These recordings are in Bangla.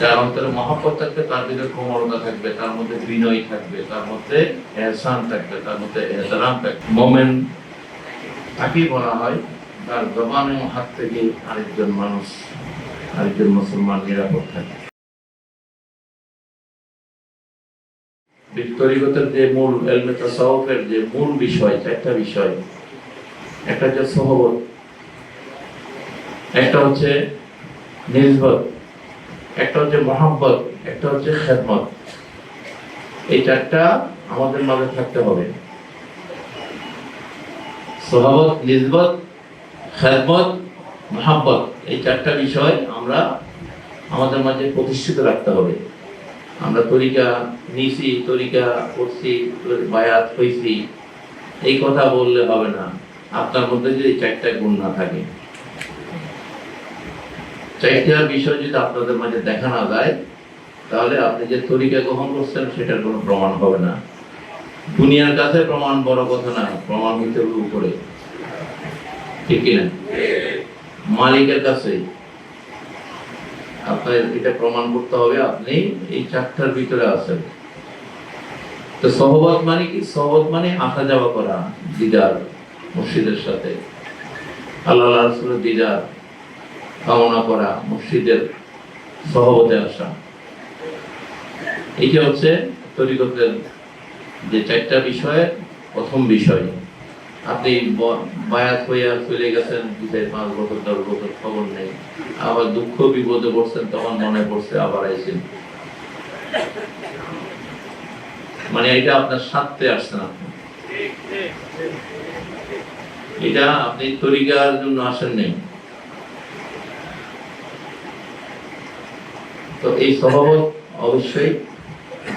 যার অন্তরে মহাপত থাকবে, তার ভিতরে থাকবে, তার মধ্যে বিনয় থাকবে, তার মধ্যে এহসান থাকবে, তার মধ্যে এহতারাম থাকবে। মোমেন বলা হয়, তার জবানের হাত থেকে আরেকজন মানুষ, আরেকজন মুসলমান নিরাপদ থাকে। যে মূল এলমে তাসাউফের যে মূল বিষয়, চারটা বিষয়, একটা হচ্ছে সহবত, একটা হচ্ছে নিজবত একটা হচ্ছে মহাব্বত, একটা হচ্ছে খেদমত। এই চারটা আমাদের মাঝে থাকতে হবে। সহাবত নিজবত খেদমত, মহাব্বত, এই চারটা বিষয় আমরা আমাদের মাঝে প্রতিষ্ঠিত রাখতে হবে। আমরা তরিকা নিছি, তরিকা করছি, বায়াত হইছি, এই কথা বললে হবে না। আপনার মধ্যে যদি চারটা গুণ না থাকে। চারটা বিষয় যদি আপনাদের মাঝে দেখা না যায়, তাহলে আপনি যে তরিকা গ্রহণ করছেন, সেটার কোনো প্রমাণ হবে না। দুনিয়ার কাছে প্রমাণ বড় কথা না, প্রমাণ হইতে হবে উপরে। ঠিক কিনা? মালিকের কাছে। আপনার এটা প্রমাণ করতে হবে, আপনি এই চারটার ভিতরে আছেন। তো সহবত মানে কি? সহবত মানে আসা যাওয়া করা, দিদার, মসজিদের সাথে। আল্লাহ দিদার। কামনা করা, মসজিদের সহবতে আসা। এইটা হচ্ছে তরিকতের যে চারটা বিষয়ে প্রথম বিষয়। আপনি বায়াত হইয়া চলে গেছেন দুই পাঁচ বছর, দশ বছর, খবর নেই। আবার দুঃখ বিপদে পড়ছেন, তখন মনে পড়ছে আবার আইসেন মানে এটা আপনার স্বার্থে আসছেন আপনি এটা আপনি তরিকার জন্য আসেন নেই। তো এই স্বভাবত অবশ্যই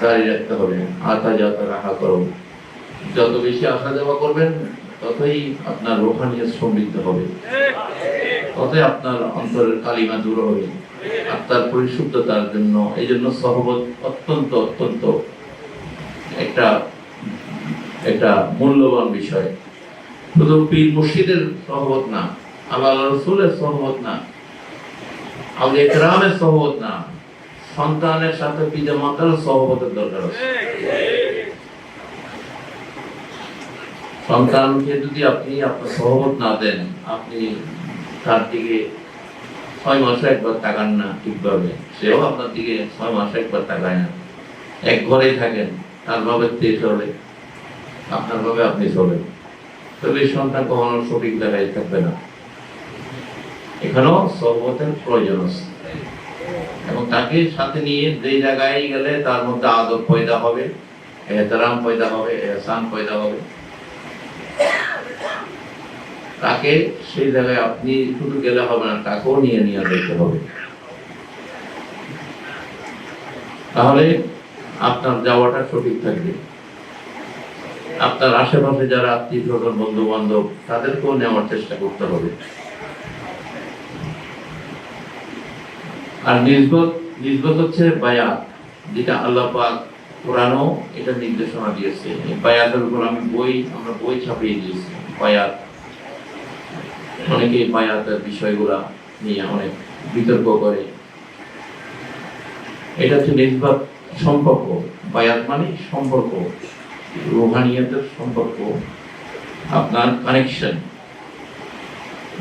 দাঁড়িয়ে রাখতে হবে। আতা যাতা রাখা করো। যত বেশি আসা যাওয়া করবেন, ততই আপনার রোহানিয়ত সমৃদ্ধ হবে। ততই আপনার অন্তরের কালিমা দূর হবে। আত্মার পরিশুদ্ধতার জন্য এই জন্য সহবত অত্যন্ত অত্যন্ত একটা একটা মূল্যবান বিষয়। শুধু পীর মুর্শিদের সহবত না আল্লাহ রসুলের সহবত না আল্লাহ একরামের সহবত না। সন্তানের সাথে পিতা মাতার সহবতের দরকার আছে। সন্তানকে যদি আপনি আপনার সহমত না দেন, আপনি তার দিকে ছয় মাসে একবার তাকান না ঠিকভাবে। সেও আপনার দিকে ছয় মাসে একবার তাকায় না। এক ঘরেই থাকেন, তার ভাবে চলে, আপনার ভাবে আপনি চলেন। তবে সন্তান কখনো সঠিক জায়গায় থাকবে না। এখানেও সহমতের প্রয়োজন আছে। এবং তাকে সাথে নিয়ে যে জায়গায় গেলে তার মধ্যে আদব পয়দা হবে, এহতারাম পয়দা হবে, এহসান পয়দা হবে। তাকে সেই জায়গায় আপনি শুধু গেলে হবে না, তাকেও নিয়ে নিয়ে যেতে হবে। তাহলে আপনার যাওয়াটা সঠিক থাকবে। আপনার আশেপাশে যারা আত্মীয় স্বজন বন্ধু বান্ধব তাদেরকেও নেওয়ার চেষ্টা করতে হবে। আর নিজবত নিজবত হচ্ছে বায়াত, যেটা আল্লাহ পাক এটা নির্দেশনা দিয়েছে। বায়াতের উপর আমি বই, আমরা বই ছাপিয়ে দিয়েছি, বায়াত। অনেকে বায়াতের বিষয়গুলা নিয়ে অনেক বিতর্ক করে। এটা হচ্ছে নিজবাত সম্পর্ক। বায়াত মানে সম্পর্ক, রোহানিয়াতের সম্পর্ক, আপনার কানেকশন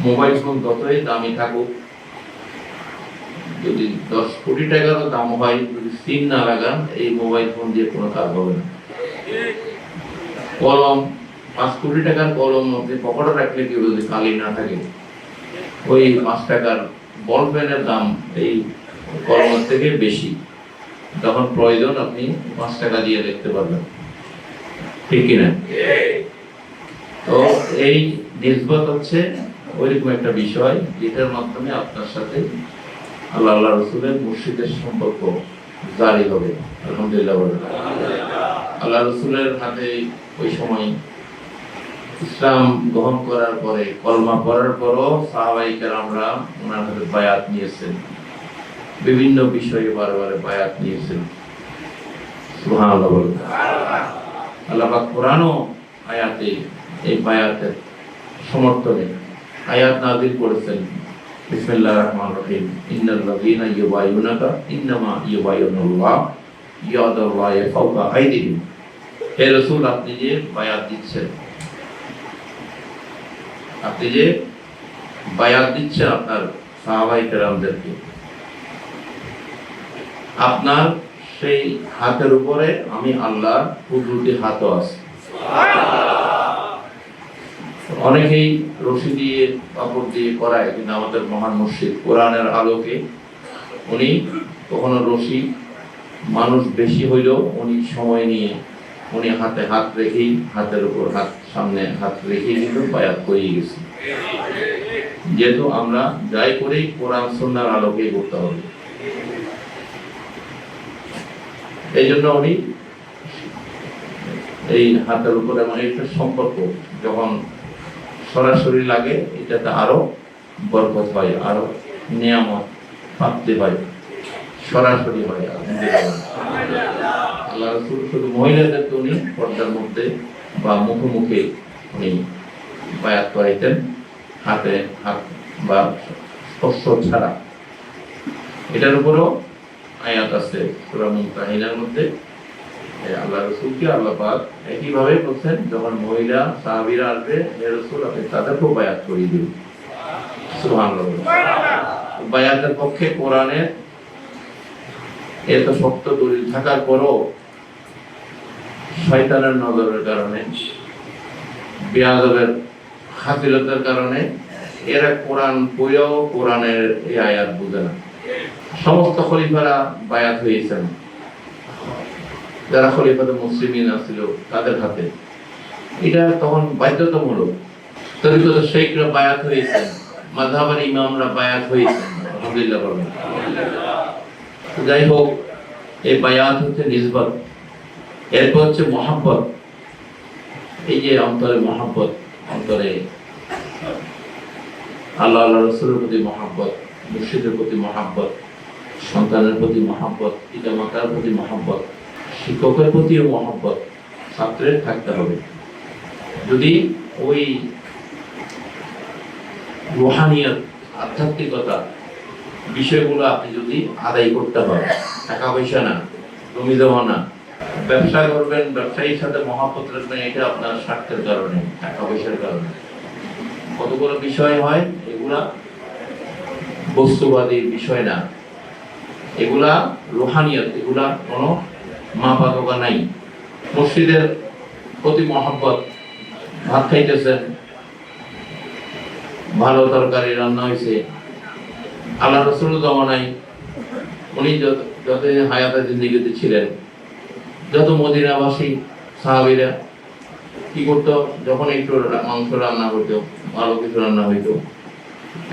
মোবাইল ফোন যতই দামি থাকুক যদি দশ কোটি টাকারও দাম হয়, যদি সিম না লাগান, এই মোবাইল ফোন দিয়ে কোনো কাজ হবে না। কলম, পাঁচ কোটি টাকার কলম আপনি পকেটে রাখলে কেউ যদি কালি না থাকে? ওই পাঁচ টাকার বল পেনের দাম এই কলমের থেকে বেশি। যখন প্রয়োজন আপনি পাঁচ টাকা দিয়ে দেখতে পারবেন। ঠিক কিনা? তো এই নিসবত হচ্ছে ওইরকম একটা বিষয়, যেটার মাধ্যমে আপনার সাথে আল্লাহ আল্লাহ রসুলের মুর্শিদের সম্পর্ক জারি হবে। আলহামদুলিল্লাহ আল্লাহ রসুলের হাতে ওই সময় ইসলাম গ্রহণ করার পরে, কলমা পড়ার পরও সাহাবাই কেরামরা ওনার হাতে বায়াত নিয়েছেন। বিভিন্ন বিষয়ে বারে বারে বায়াত নিয়েছেন। আল্লাহ কোরআনও আয়াতে এই বায়াতের সমর্থনে আয়াত নাজিল করেছেন। বিসমিল্লাহির রহমানির রহিম। ইন্নাল্লাযীনা ইউবাইয়ুনাকা ইন্নামা ইউবাইয়ুনাল্লাহ ইয়াদুল্লাহি ফাওকা আইদিহিম। হে রাসূল, আপনি যে বায়াত দিচ্ছেন, আপনি যে বায়াত দিচ্ছেন আপনার সাহাবাই কেরামদেরকে, আপনার সেই হাতের উপরে আমি আল্লাহর কুদরতি হাতও আছে। অনেকেই রশি দিয়ে, কাপড় দিয়ে করায়, কিন্তু আমাদের মহান মসজিদ কোরআনের আলোকে উনি কখনো রশি মানুষ বেশি হইলেও উনি সময় নিয়ে উনি হাতে হাত রেখেই, হাতের উপর হাত, সামনে হাত রেখেই কিন্তু বায়াত করে গেছি। যেহেতু আমরা যাই করেই কোরআন সন্ন্যার আলোকেই করতে হবে। এই জন্য উনি এই হাতের উপরে এমন একটা সম্পর্ক, যখন সরাসরি লাগে, এটাতে আরও বরকত হয় আরও নিয়ামত প্রাপ্তি হয় সরাসরি হয়। আল্লাহ রসুল শুধু উনি পর্দার মধ্যে বা মুখে মুখে উনি বায়াত করাইতেন, হাতে হাত বা স্পর্শ ছাড়া। এটার উপরও আয়াত আছে, সূরা মুমতাহিনার মধ্যে। আল্লাহ রসুলকে একইভাবে বলছেন, যখন মহিলা সাহাবীরা আসবে, হে রসুল, আপনি তাদেরকেও বায়াত করিয়ে বায়াতের পক্ষে কোরআনের এত শক্ত দলিল থাকার পরও শয়তানের নজরের কারণে, বেয়াদবের খাতিরতের কারণে এরা কোরআন পড়েও কোরআনের এই আয়াত বুঝে না। সমস্ত খলিফারা বায়াত হয়েছেন। যারা খলিফাতে মুসলিমিন আছিল, তাদের হাতে। এটা তখন বাধ্যতামূলক। তরিকত শেখরা বায়াত হয়েছেন মাধাবার ইমামরা বায়াত হয়েছেন, আলহামদুলিল্লাহ বলেন। যাই হোক, এই বায়াত হচ্ছে নিজবত এরপর হচ্ছে মহাব্বত। এই যে অন্তরে মহাব্বত, অন্তরে আল্লাহ আল্লাহ রসুলের প্রতি মহাব্বত, মুর্শিদের প্রতি মহাব্বত, সন্তানের প্রতি মহাব্বত পিতা মাতার প্রতি মহাব্বত। শিক্ষকের প্রতিও মহাব্বত ছাত্রের থাকতে হবে। যদি ওই রোহানিয়ত আধ্যাত্মিকতা বিষয়গুলো আপনি যদি আদায় করতে হয় টাকা পয়সা না, জমি জমা না, ব্যবসা করবেন, ব্যবসায়ীর সাথে মহাপত রাখবেন, এটা আপনার স্বার্থের কারণে, টাকা পয়সার কারণে। কতগুলো বিষয় হয়, এগুলা বস্তুবাদী বিষয় না। এগুলা রোহানিয়ত, এগুলা কোনো মা পাকা নাই। মসজিদের প্রতি মহাব্বত ভাত খাইতেছেন। ভালো তরকারি রান্না হয়েছে আল্লাহ রসুল জমানাই উনি যত যত হায়াতে জিন্দিগিতে ছিলেন। যত মদিনাবাসী, সাহাবিরা কি করতো? যখন একটু মাংস রান্না হইতো, ভালো কিছু রান্না হইতো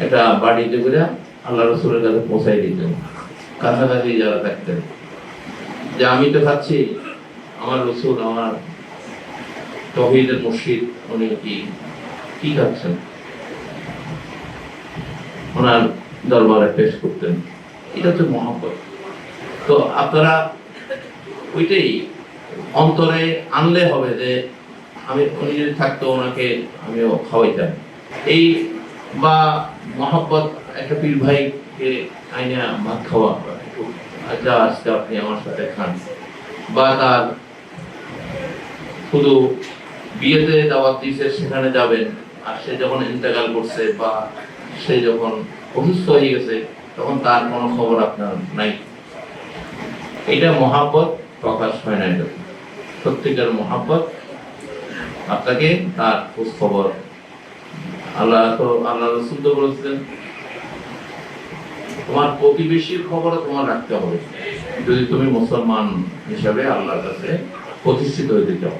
এটা বাড়িতে করে আল্লাহ রসুলের কাছে পৌঁছাই দিত। কাছাকাছি যারা থাকতেন। যে আমি তো খাচ্ছি আমার রসুল, আমার তহিদের মসজিদ উনি কি কি খাচ্ছেন ওনার দরবারে পেশ করতেন। এটা হচ্ছে মহাব্বত। তো আপনারা ওইটাই অন্তরে আনলে হবে যে আমি, উনি যদি থাকতো ওনাকে আমিও খাওয়াইতাম। এই বা মহাব্বত একটা পীর ভাইকে আইনা ভাত খাওয়া আচ্ছা আজকে আপনি আমার সাথে খান। বা তার শুধু বিয়েতে দাওয়াত দিয়েছে সেখানে যাবেন। আর সে যখন ইন্তেকাল করছে বা সে যখন অসুস্থ হয়ে গেছে, তখন তার কোনো খবর আপনার নাই। এটা মহাব্বত প্রকাশ হয় না এটা সত্যিকার মহাব্বত আপনাকে তার খোঁজ খবর আল্লাহ আল্লাহ রসুল তো বলেছিলেন তোমার প্রতিবেশীর খবর তোমার রাখতে হবে। যদি তুমি মুসলমান হিসাবে আল্লাহর কাছে প্রতিষ্ঠিত হইতে চাও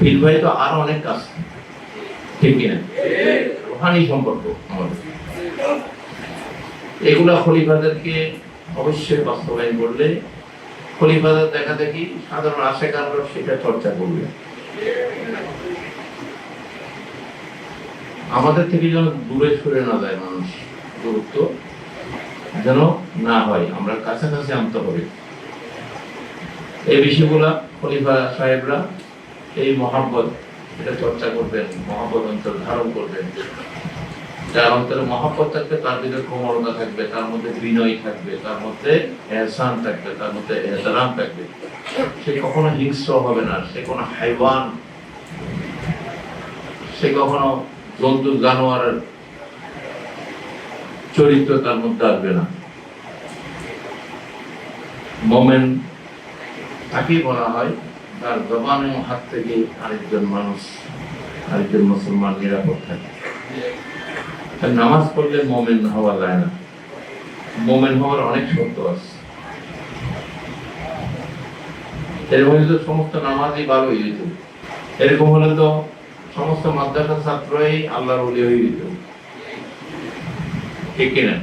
পীর। ভাই, তো আরও অনেক কাজ ঠিক কিনা? রোহানি সম্পর্ক আমাদের। এগুলা খলিফাদেরকে অবশ্যই বাস্তবায়ন করলে খলিফাদের দেখা দেখি সাধারণ আশেকাররা সেটা চর্চা করবে। আমাদের থেকে যেন দূরে সরে না যায় মানুষ। দূরত্ব যেন না হয়। আমরা কাছাকাছি আনতে হবে। এই বিষয়গুলা খলিফা সাহেবরা এই মহাব্বত, এটা চর্চা করবেন, মহাব্বত অঞ্চল ধারণ করবেন। যার অন্তরে মহাপত থাকবে, তার ভিতরে কোমলতা থাকবে, তার মধ্যে বিনয় থাকবে, তার মধ্যে এহসান থাকবে, তার মধ্যে এহতারাম থাকবে। সে কখনো হিংস্র হবে না, সে কোনো হাইওয়ান, সে কখনো জন্তু জানোয়ারের চরিত্র তার মধ্যে আসবে না। মোমেন তাকেই বলা হয়, তার জবানের হাত থেকে আরেকজন মানুষ, আরেকজন মুসলমান নিরাপদ থাকে। নামাজ পড়লে মোমেন হওয়া যায় না। মোমেন হওয়ার অনেক শর্ত আছে। এরকম সমস্ত নামাজই ভালো হয়ে যেত। এরকম হলে তো সমস্ত মাদ্রাসা ছাত্রই আল্লাহর ওলি হয়ে যেত ঠিক কিনা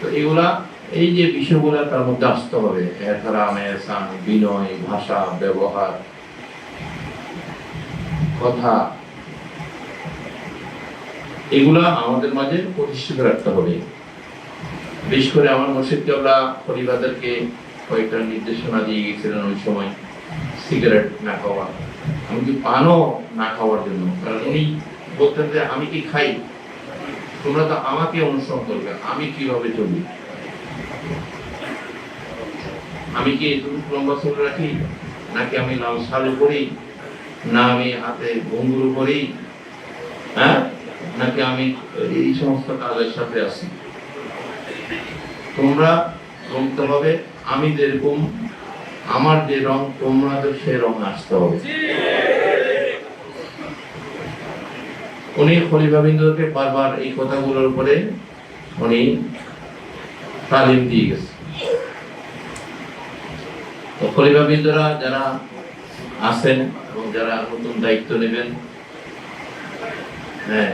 তো এগুলা, এই যে বিষয়গুলা তার মধ্যে আসতে হবে। এহতারাম, এহসান, বিনয়, ভাষা, ব্যবহার, কথা, এগুলা আমাদের মাঝে প্রতিষ্ঠিত রাখতে হবে। বিশেষ করে আমার মুর্শিদ কেবলা পরিবারদেরকে কয়েকটা নির্দেশনা দিয়ে গেছিলেন ওই সময়। সিগারেট না খাওয়া, এমনকি পানও না খাওয়ার জন্য। কারণ উনি বলতেন যে, আমি কি খাই? তোমরা তো আমাকে অনুসরণ করবে, আমি কীভাবে চলি? আমি কি এটুকু লম্বা চুল রাখি? নাকি আমি লাল শাড়ি করি না আমি হাতে ঘুঙ্গুরু করি হ্যাঁ? নাকি আমি এই সমস্ত কাজের সাথে আছি? তোমরা বলতে হবে আমি যেরকম আমার যে রং তোমাদের সে রং আসতে হবে। উনি খলিফাবিন্দুকে বারবার এই কথাগুলোর উপরে উনি তালিম দিয়ে গেছে। তো খলিফাবিন্দুরা যারা আছেন এবং যারা নতুন দায়িত্ব নেবেন হ্যাঁ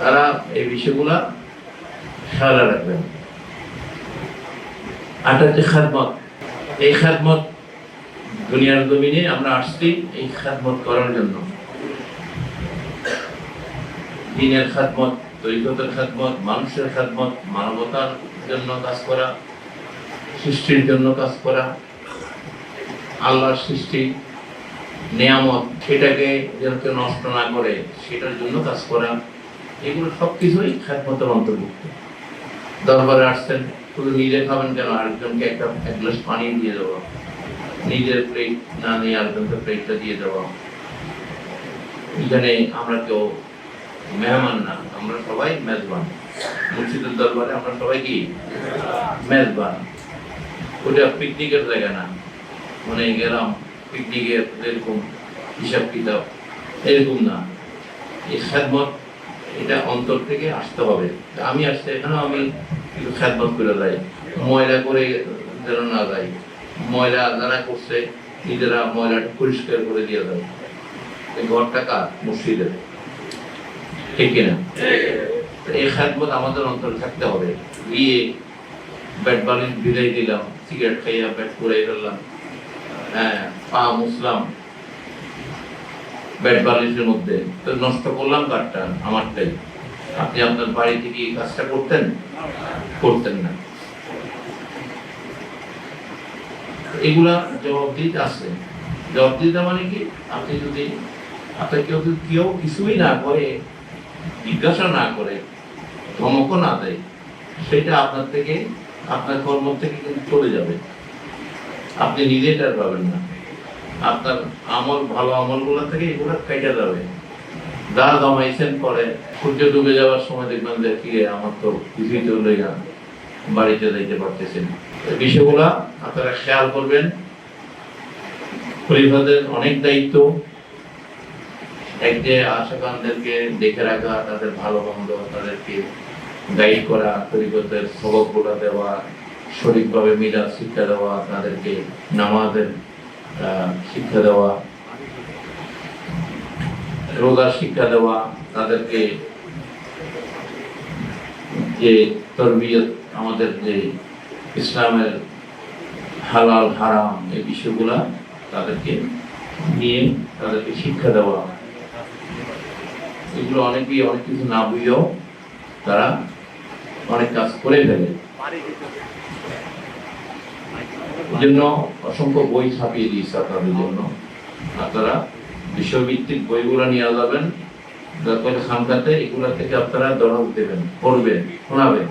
তারা এই বিষয়গুলা সারা রাখবেন। আট হচ্ছে খাদমত এই খাদমত দুনিয়ার জমিনে আমরা আসছি এই খাদমত করার জন্য। দিনের খাদমত তৈকতের খাদমত, মানুষের খাদমত, মানবতার জন্য কাজ করা, সৃষ্টির জন্য কাজ করা, আল্লাহর সৃষ্টি, নিয়ামত, সেটাকে যেন কেউ নষ্ট না করে, সেটার জন্য কাজ করা, এগুলো সব কিছুই খাদমতের অন্তর্ভুক্ত। দরবারে আসছেন শুধু নিজে খাবেন কেন? আরেকজনকে একটা, এক গ্লাস পানি দিয়ে দেওয়া। নিজের প্লেট না নিয়ে আরেকজনকে প্লেটটা দিয়ে দেওয়া। এখানে আমরা কেউ মেহমান না, আমরা সবাই মেজবান। মুর্শিদের দরবারে আমরা সবাই কি? মেজবান। ওটা পিকনিকের জায়গা না। মানে গেলাম পিকনিকের এরকম হিসাব কিতাব এরকম না। এই খেদমত এটা অন্তর থেকে আসতে হবে। আমি আসতে, এখানেও আমি খেদমত করে যাই। ময়লা করে যেন না যাই। ময়লা যারা করছে, নিজেরা ময়লাটা পরিষ্কার করে দিয়ে দেয় ঘরটা কার? মসজিদের। ঠিক কিনা? এই খেদমত আমাদের অন্তরে থাকতে হবে। গিয়ে ব্যাট বালিশ বিদায় দিলাম, সিগারেট খাইয়া ব্যাট করে ফেললাম। হ্যাঁ পা মুসলাম ব্যাট বালিশের মধ্যে। নষ্ট করলাম কাঠটা, আমারটাই। আপনি আপনার বাড়ি থেকে এই কাজটা করতেন? করতেন না। এগুলা জবাবদিহিতে আছে। জবাবদিহিতা মানে কি? আপনি যদি আপনার কেউ যদি কেউ কিছুই না করে, জিজ্ঞাসা না করে, ধমকও না দেয়, সেটা আপনার থেকে, আপনার কর্ম থেকে কিন্তু চলে যাবে। আপনি নিজে টের পাবেন না। আপনার আমল, ভালো আমল আমলগুলো থেকে এগুলো কেটে যাবে। দা জমাইছেন পরে সূর্য ডুবে যাওয়ার সময় দেখবেন যে, কি আমার তো কিছুই তো লইয়া বাড়িতে যাইতে পারতেছেন এই বিষয়গুলা আপনারা খেয়াল করবেন। পরিবারের অনেক দায়িত্ব। এক যে আশাকানদেরকে দেখে রাখা, তাদের ভালো মন্দ, তাদেরকে গাইড করা তরিকতের সবকগুলো দেওয়া, সঠিকভাবে মিলা শিক্ষা দেওয়া, তাদেরকে নামাজের শিক্ষা দেওয়া রোজার শিক্ষা দেওয়া, তাদেরকে যে তরবিয়ত, আমাদের যে ইসলামের হালাল, হারাম এই বিষয়গুলা তাদেরকে নিয়ে তাদেরকে শিক্ষা দেওয়া। এগুলো অনেকেই অনেক কিছু না বুঝেও তারা অনেক কাজ করে ফেলে। জন্য অসংখ্য বই ছাপিয়ে দিয়েছে আপনাদের জন্য। আপনারা বিশ্বভিত্তিক বইগুলো নিয়ে যাবেন। দরকার খানকাতে এগুলা থেকে আপনারা দরব দেবেন, পড়বেন, শোনাবেন।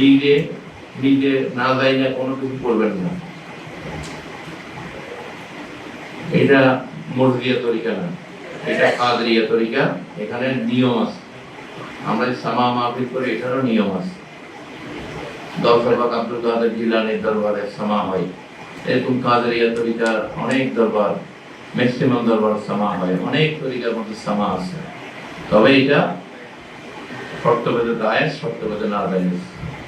নিজে নিজে না যাই না কোনো কিছু করবেন না। এটা মর্জিয়া তরিকা না। এটা কাদরিয়া তরিকা। এখানে নিয়ম আছে। আমরা সামা মাহফিল করি, এটারও নিয়ম আছে। দরবার আব্দুল কাদের জিলানির দরবারে সামা হয়। এরকম কাদরিয়া তরিকার অনেক দরবার ম্যাক্সিমাম দরবার সামা হয়। অনেক তরিকার মধ্যে সামা আছে। তবে এটা শর্তভেদে দায়ের শর্তভেদে না দায়ের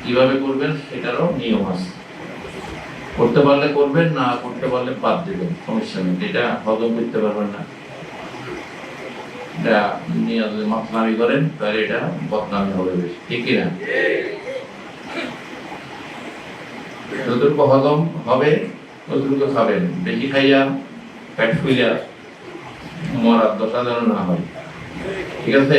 কীভাবে করবেন সেটারও নিয়ম আছে। করতে পারলে করবেন, না করতে পারলে বাদ দেবেন। সমস্যা নেই। যেটা হজম করতে পারবেন না। এটা নিয়ে যদি মাতনামি করেন, তাহলে এটা বদনামি হবে বেশি। ঠিক কিনা? যতটুকু হজম হবে, ততটুকু খাবেন। বেশি খাইয়া পেট ফুইয়া মরার দশা যেন না হয়। ঠিক আছে?